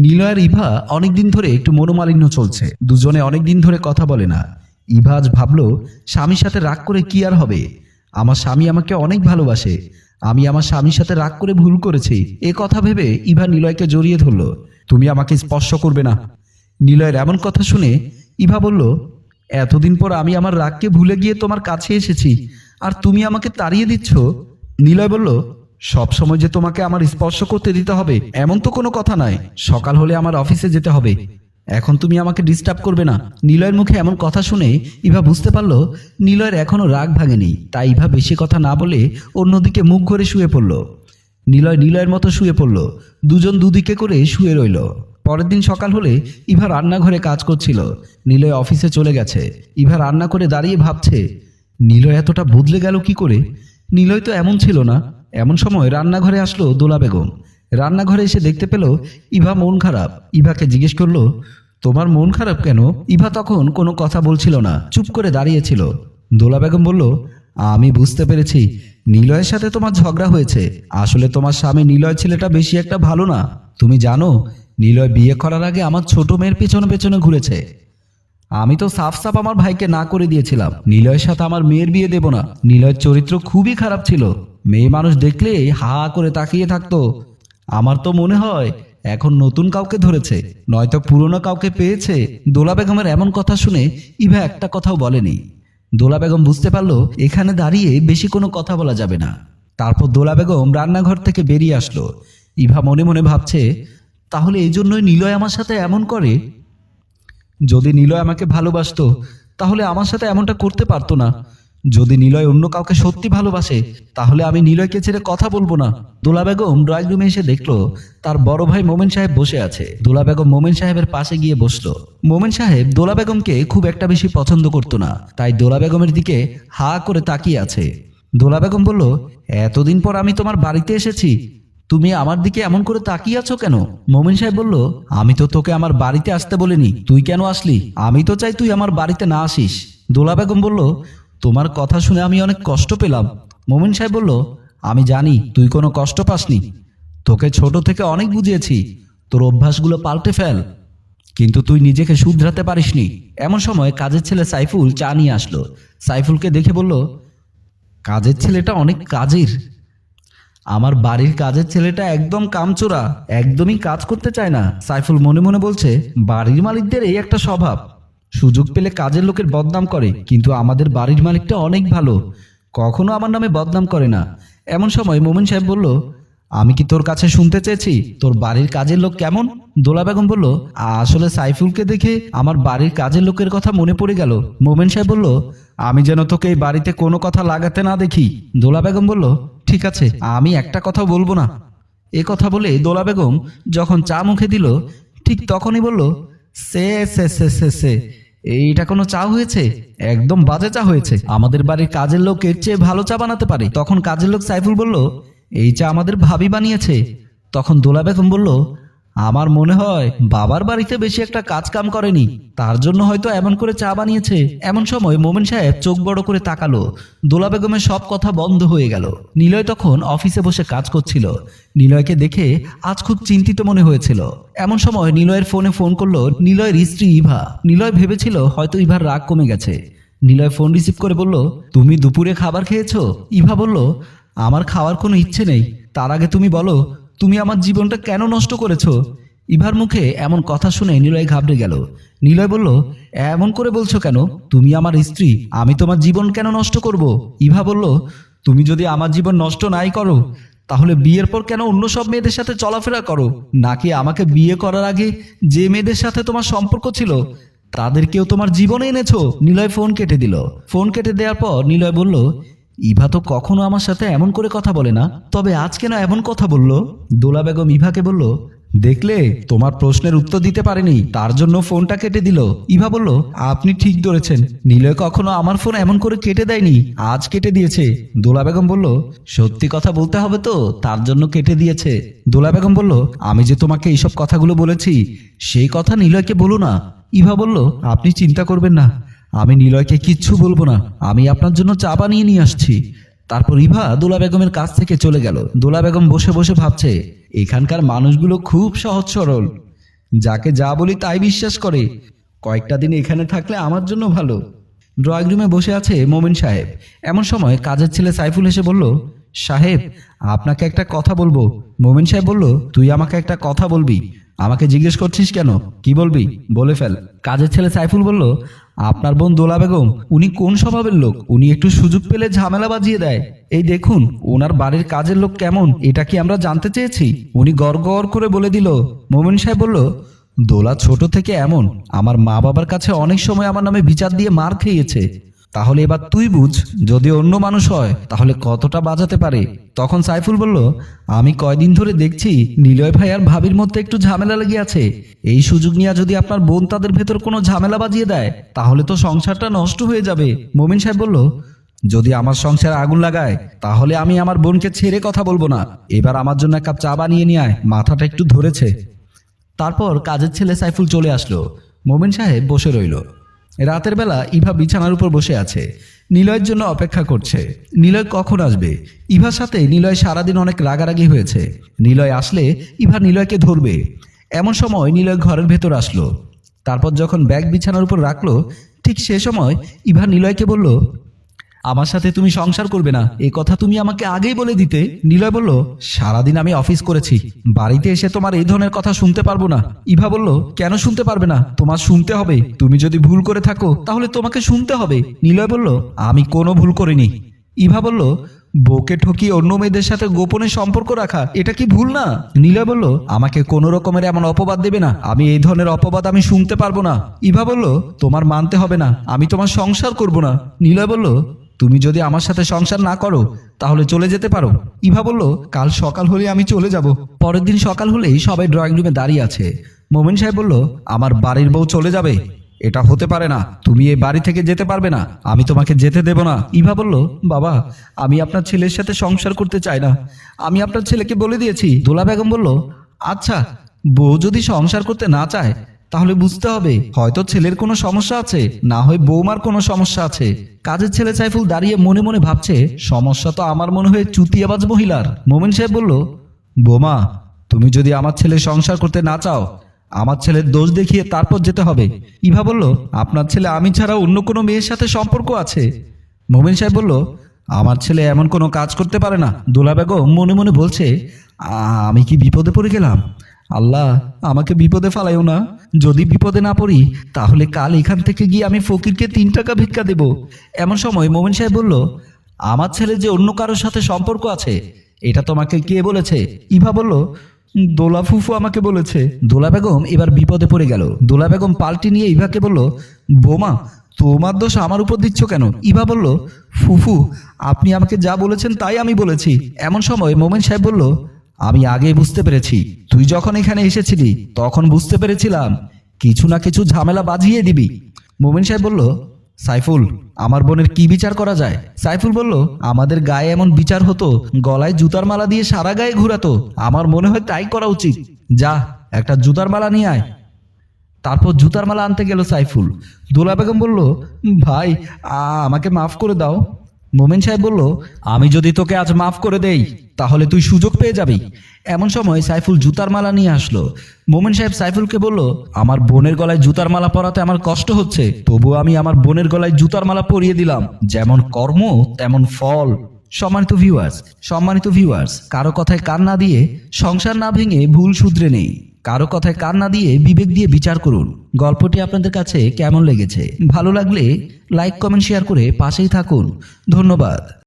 নীলয় আর ইভা অনেকদিন ধরে একটু মনোমালিন্য চলছে। দুজনে অনেকদিন ধরে কথা বলে না। ইভা আজ ভাবলো, স্বামীর সাথে রাগ করে কি আর হবে? আমার স্বামী আমাকে অনেক ভালোবাসে। আমি আমার স্বামীর সাথে রাগ করে ভুল করেছি। এ কথা ভেবে ইভা নিলয়কে জড়িয়ে ধরলো। তুমি আমাকে স্পর্শ করবে না। নিলয়ের এমন কথা শুনে ইভা বলল, এতদিন পর আমি আমার রাগকে ভুলে গিয়ে তোমার কাছে এসেছি। আর তুমি আমাকে তাড়িয়ে দিচ্ছ? নিলয় বলল সব সময় যে তোমাকে আমার স্পর্শ করতে দিতে হবে, এমন তো কোনো কথা নয় সকাল হলে আমার অফিসে যেতে হবে। এখন তুমি আমাকে ডিস্টার্ব করবে না। নিলয়ের মুখে এমন কথা শুনে ইভা বুঝতে পারল, নিলয়ের এখনও রাগ ভাঙেনি। তাই ইভা বেশি কথা না বলে অন্যদিকে মুখ ঘরে শুয়ে পড়ল। নিলয় নিলয়ের মতো শুয়ে পড়ল। দুজন দুদিকে করে শুয়ে রইল। পরের দিন সকাল হলে ইভা রান্নাঘরে কাজ করছিল। নিলয় অফিসে চলে গেছে। ইভা রান্না করে দাঁড়িয়ে ভাবছে, নিলয় এতটা বদলে গেল কি করে? নিলয় তো এমন ছিল না। এমন সময় রান্নাঘরে আসলো দোলা বেগম। রান্নাঘরে এসে দেখতে পেল ইভা মন খারাপ। ইভাকে জিজ্ঞেস করল, তোমার মন খারাপ কেন? ইভা তখন কোনো কথা বলছিল না, চুপ করে দাঁড়িয়েছিল। দোলা বেগম বলল, আমি বুঝতে পেরেছি, নিলয়ের সাথে তোমার ঝগড়া হয়েছে। আসলে তোমার স্বামী নিলয় ছেলেটা বেশি একটা ভালো না। তুমি জানো, নিলয় বিয়ে করার আগে আমার ছোট মেয়ের পেছনে পেছনে ঘুরেছে। আমি তো সাফ সাফ আমার ভাইকে না করে দিয়েছিলাম। নিলয়ের সাথে আমার মেয়ের বিয়ে দেব না। নিলয়ের চরিত্র খুবই খারাপ ছিল। মেয়ে মানুষ দেখলে হা করে তাকিয়ে থাকতো। আমার তো মনে হয় এখন নতুন কাউকে ধরেছে, নয়তো পুরনো কাউকে পেয়েছে। দোলা বেগমের এমন কথা শুনে ইভা একটা কথাও বলেনি। দোলা বেগম বুঝতে পারল এখানে দাঁড়িয়ে বেশি কোনো কথা বলা যাবে না। তারপর দোলা বেগম রান্নাঘর থেকে বেরিয়ে আসলো। ইভা মনে মনে ভাবছে, তাহলে এই জন্যই নিলয় আমার সাথে এমন করে? যদি নিলয় আমাকে ভালোবাসতো, তাহলে আমার সাথে এমনটা করতে পারতো না। যদি নিলয় অন্য কাউকে সত্যি ভালোবাসে, তাহলে আমি নিলয়কে ছেড়ে কথা বলব না। দোলা বেগম ড্রয়িং রুমে এসে দেখল, তার বড় ভাই মোমেন সাহেব বসে আছে। দোলা বেগম মোমেন সাহেবের পাশে গিয়ে বসল। মোমেন সাহেব দোলা বেগমকে খুব একটা বেশি পছন্দ করতো না, তাই দোলা বেগমের দিকে হা করে তাকিয়ে আছে। দোলা বেগম বলল, এতদিন পর আমি তোমার বাড়িতে এসেছি, তুমি আমার দিকে এমন করে তাকিয়ে আছো কেন? মোমিন সাহেব বলল, আমি তো তোকে আমার বাড়িতে আসতে বলিনি, তুই কেন আসলি? আমি তো চাই তুই আমার বাড়িতে না আসিস। দোলা বেগম বলল তোমার কথা শুনে আমি অনেক কষ্ট পেলাম। মোমিন সাহেব বলল, আমি জানি, তুই কোনো কষ্ট পাসনি। তোকে ছোট থেকে অনেক বুঝিয়েছি। তোর অভ্যাসগুলো পাল্টে ফেল। কিন্তু তুই নিজেকে শুধরাতে পারিসনি। এমন সময় কাজের ছেলে সাইফুল চা নিয়ে আসলো। সাইফুলকে দেখে বলল, কাজের ছেলেটা অনেক কাজের। আমার বাড়ির কাজের ছেলেটা একদম কামচোরা, একদমই কাজ করতে চায় না। সাইফুল মনে মনে বলছে, বাড়ির মালিকদের এই একটা স্বভাব। সুযোগ পেলে কাজের লোকের বদনাম করে, কিন্তু আমাদের বাড়ির মালিকটা অনেক ভালো। কখনো আমার নামে বদনাম করে না। এমন সময় মোমিন সাহেব বলল, আমি কি তোর কাছে শুনতে চেয়েছি? তোর বাড়ির কাজের লোক কেমন? দোলা বেগম বলল, আসলে সাইফুলকে দেখে আমার বাড়ির কাজের লোকের কথা মনে পড়ে গেল। মোমেন সাহেব বলল, আমি যেন তোকে এই বাড়িতে কোনো কথা লাগাতে না দেখি। দোলা বেগম বলল, ঠিক আছে, আমি একটা কথাও বলব না। এ কথা বলে দোলা বেগম যখন চা মুখে দিল, ঠিক তখনই বলল, সে সে সে সে সে এইটা কোনো চা হয়েছে? একদম বাজে চা হয়েছে। আমাদের বাড়ির কাজের লোক এর চেয়ে ভালো চা বানাতে পারে। তখন কাজের লোক সাইফুল বলল, এই চা আমাদের ভাবি বানিয়েছে। তখন দোলা বেগম বলল আমার মনে হয় বাবার বাড়িতে বেশি একটা কাজ কাম করেনি। তার জন্য হয়তো এমন করে চা বানিয়েছে। এমন সময় মোমেন সাহেব চোখ বড় করে তাকালো। দোলা বেগমের সব কথা বন্ধ হয়ে গেল। নিলয় তখন অফিসে বসে কাজ করছিল। নিলয়কে দেখে আজ খুব চিন্তিত মনে হয়েছিল। এমন সময় নিলয়ের ফোনে ফোন করল নিলয়ের স্ত্রী ইভা। নিলয় ভেবেছিল হয়তো ইভার রাগ কমে গেছে। নিলয় ফোন রিসিভ করে বলল, তুমি দুপুরে খাবার খেয়েছো? ইভা বলল, আমার খাওয়ার কোনো ইচ্ছে নেই। তার আগে তুমি বলো তুমি আমার জীবনটা কেন নষ্ট করেছ? ইভার মুখে এমন কথা শুনে নিলয় ঘাবড়ে গেল। নিলয় বলল, এমন করে বলছো কেন? তুমি আমার স্ত্রী, আমি তোমার জীবন কেন নষ্ট করব? ইভা বলল, তুমি যদি আমার জীবন নষ্ট নাই করো, তাহলে বিয়ের পর কেন অন্য সব মেয়েদের সাথে চলাফেরা করো? নাকি আমাকে বিয়ে করার আগে যে মেয়েদের সাথে তোমার সম্পর্ক ছিল, তাদেরকেও তোমার জীবনে এনেছো? নিলয় ফোন কেটে দিল। ফোন কেটে দেওয়ার পর নিলয় বলল ইভা তো কখনো আমার সাথে এমন করে কথা বলে না। তবে আজ কেন এমন কথা বলল? দোলা বেগম ইভাকে বলল, দেখলে, তোমার প্রশ্নের উত্তর দিতে পারেনি, তার জন্য ফোনটা কেটে দিল। ইভা বলল, আপনি ঠিক ধরেছেন, নিলয় কখনো আমার ফোন এমন করে কেটে দেয়নি, আজ কেটে দিয়েছে। দোলা বেগম বলল, সত্যি কথা বলতে হবে তো, তার জন্য কেটে দিয়েছে। দোলা বেগম বলল, আমি যে তোমাকে এইসব কথাগুলো বলেছি, সেই কথা নিলয়কে বলো না। ইভা বলল, আপনি চিন্তা করবেন না আমি নিলয়কে কিচ্ছু বলব না। আমি আপনার জন্য চা বানিয়ে নিয়ে আসছি। তারপর ইভা দোলা বেগমের কাছ থেকে চলে গেল। দোলা বেগম বসে বসে ভাবছে, এখানকার মানুষগুলো খুব সহজ সরল। যাকে যা বলি তাই বিশ্বাস করে। কয়েকটা দিন এখানে থাকলে আমার জন্য ভালো। ড্রয়িং রুমে বসে আছে মোমিন সাহেব। এমন সময় কাজের ছেলে সাইফুল এসে বলল, সাহেব, আপনাকে একটা কথা বলব। মোমিন সাহেব বলল, তুই আমাকে একটা কথা বলবি। আমাকে জিজ্ঞেস করছিস কেন? কি বলবি? বলে ফেল। কাজের ছেলে সাইফুল বলল, আপনার বোন দোলা বেগম, উনি কোন স্বভাবের লোক? উনি একটু সুযোগ পেলে ঝামেলা বাজিয়ে দেয়। এই দেখুন, ওনার বাড়ির কাজের লোক কেমন? এটা কি আমরা জানতে চেয়েছি? উনি গড় করে বলে দিল, মোমেন সাহেব বলল, দোলা ছোট থেকে এমন। আমার মা বাবার কাছে অনেক সময় আমার নামে বিচার দিয়ে মার খেয়েছে। তাহলে এবার তুই বুঝ, যদি অন্য মানুষ হয়, তাহলে কতটা বাজাতে পারে? তখন সাইফুল বলল, আমি কয়দিন ধরে দেখছি নিলয় ভাই আর ভাবির মধ্যে একটু ঝামেলা লেগে আছে। এই সুযোগ নিয়ে যদি আপনার বোন তাদের ভেতর কোনো ঝামেলা বাজিয়ে দেয়, তাহলে তো সংসারটা নষ্ট হয়ে যাবে। মোমিন সাহেব বলল, যদি আমার সংসারে আগুন লাগায়, তাহলে আমি আমার বোনকে ছেড়ে কথা বলব না। এবার আমার জন্য এক কাপ চা বানিয়ে নিয়ে মাথাটা একটু ধরেছে। তারপর কাজের ছেলে সাইফুল চলে আসলো। মোমিন সাহেব বসে রইল। রাতের বেলা ইভা বিছানার উপর বসে আছে। নিলয়ের জন্য অপেক্ষা করছে। নিলয় কখন আসবে? ইভার সাথে নিলয় সারাদিন অনেক রাগারাগি হয়েছে। নিলয় আসলে ইভা নিলয়কে ধরবে। এমন সময় নিলয় ঘরের ভেতর আসলো। তারপর যখন ব্যাগ বিছানার উপর রাখল, ঠিক সে সময় ইভা নিলয়কে বলল আমার সাথে তুমি সংসার করবে না। এই কথা তুমি আমাকে আগেই বলে দিতে। নিলয় বলল, সারাদিন আমি অফিস করেছি। বাড়িতে এসে তোমার এই ধরনের কথা শুনতে পারব না। ইভা বলল, কেন শুনতে পারবে না? তোমার শুনতে হবে। তুমি যদি ভুল করে থাকো, তাহলে তোমাকে শুনতে হবে। নিলয় বলল, আমি কোনো ভুল করিনি। ইভা বলল, বউকে ঠকিয়ে অন্য মেয়েদের সাথে গোপনে সম্পর্ক রাখা, এটা কি ভুল না? নিলয় বলল, আমাকে কোনো রকমের এমন অপবাদ দেবে না। আমি এই ধরনের অপবাদ আমি শুনতে পারব না। ইভা বলল, তোমার মানতে হবে না। আমি তোমার সংসার করব না। নিলয় বলল তুমি যদি আমার সাথে সংসার না করো, তাহলে চলে যেতে পারো। ইভা বলল, কাল সকাল হলে আমি চলে যাব। পরের দিন সকাল হলেই সবাই ড্রয়িং রুমে দাঁড়িয়ে আছে। মোমেন সাহেব বলল, আমার বাড়ির বউ চলে যাবে। এটা হতে পারে না, তুমি এই বাড়ি থেকে যেতে পারবে না, আমি তোমাকে যেতে দেব না। ইভা বলল, বাবা, আমি আপনার ছেলের সাথে সংসার করতে চাই না। আমি আপনার ছেলেকে বলে দিয়েছি। দোলা বেগম বলল আচ্ছা বউ যদি সংসার করতে না চায় তাহলে বুঝতে হবে, হয়তো ছেলের কোনো সমস্যা আছে, না হয় বৌমার কোনো সমস্যা আছে। কাজের ছেলে সাইফুল দাঁড়িয়ে মনে মনে ভাবছে, সমস্যা তো আমার মনে হয় চুতিয়াবাজ মহিলার। মোমিন সাহেব বলল, বোমা, তুমি যদি আমার ছেলে সংসার করতে না চাও, আমার ছেলের দোষ দেখিয়ে তারপর যেতে হবে। ইভা বলল, আপনার ছেলে আমি ছাড়া অন্য কোনো মেয়ের সাথে সম্পর্ক আছে? মোমিন সাহেব বলল, আমার ছেলে এমন কোনো কাজ করতে পারে না। দোলা বেগম মনে মনে বলছে আমি কি বিপদে পড়ে গেলাম? আল্লাহ, আমাকে বিপদে ফালাইও না। যদি বিপদে না পড়ি, তাহলে কাল এখান থেকে গিয়ে আমি ফকিরকে তিন টাকা ভিক্ষা দেব। এমন সময় মোমিন সাহেব বলল, আমার ছেলে যে অন্য কারোর সাথে সম্পর্ক আছে, এটা তোমাকে কে বলেছে? ইভা বলল, দোলা ফুফু আমাকে বলেছে। দোলা বেগম এবার বিপদে পড়ে গেল। দোলা বেগম পাল্টি নিয়ে ইভাকে বলল, বোমা, তোমার দোষ আমার উপর দিচ্ছ কেন? ইভা বলল, ফুফু, আপনি আমাকে যা বলেছেন তাই আমি বলেছি। এমন সময় মোমেন সাহেব বলল আমি আগে বুঝতে পেরেছি। তুই যখন এখানে এসেছিলি, তখন বুঝতে পেরেছিলাম, কিছু না কিছু ঝামেলা বাজিয়ে দিবি। মোমেন সাহেব বলল, সাইফুল, আমার বোনের কি বিচার করা যায়? সাইফুল বলল, আমাদের গায়ে এমন বিচার হতো, গলায় জুতার মালা দিয়ে সারা গায়ে ঘুরাতো। আমার মনে হয় তাই করা উচিত। যা, একটা জুতার মালা নিয়ে আয়। তারপর জুতার মালা আনতে গেল সাইফুল। দোলা বেগম বলল, ভাই আমাকে মাফ করে দাও। মোমেন সাহেব বলল, আমি যদি তোকে আজ মাফ করে দেই তাহলে তুই সুযোগ পেয়ে যাবি। এমন সময় সাইফুল জুতার মালা নিয়ে আসলো। মোমেন সাহেব সাইফুলকে বলল, আমার বোনের গলায় জুতার মালা পরাতে আমার কষ্ট হচ্ছে তবুও আমি আমার বোনের গলায় জুতার মালা পরিয়ে দিলাম। যেমন কর্ম, তেমন ফল। সম্মানিত ভিউয়ার্স সম্মানিত ভিউয়ার্স কারও কথায় কান না দিয়ে সংসার না ভেঙে ভুল শুধরে নেই। কারও কথায় কান না দিয়ে বিবেক দিয়ে বিচার করুন। গল্পটি আপনাদের কাছে কেমন লেগেছে? ভালো লাগলে লাইক কমেন্ট শেয়ার করে পাশেই থাকুন। ধন্যবাদ।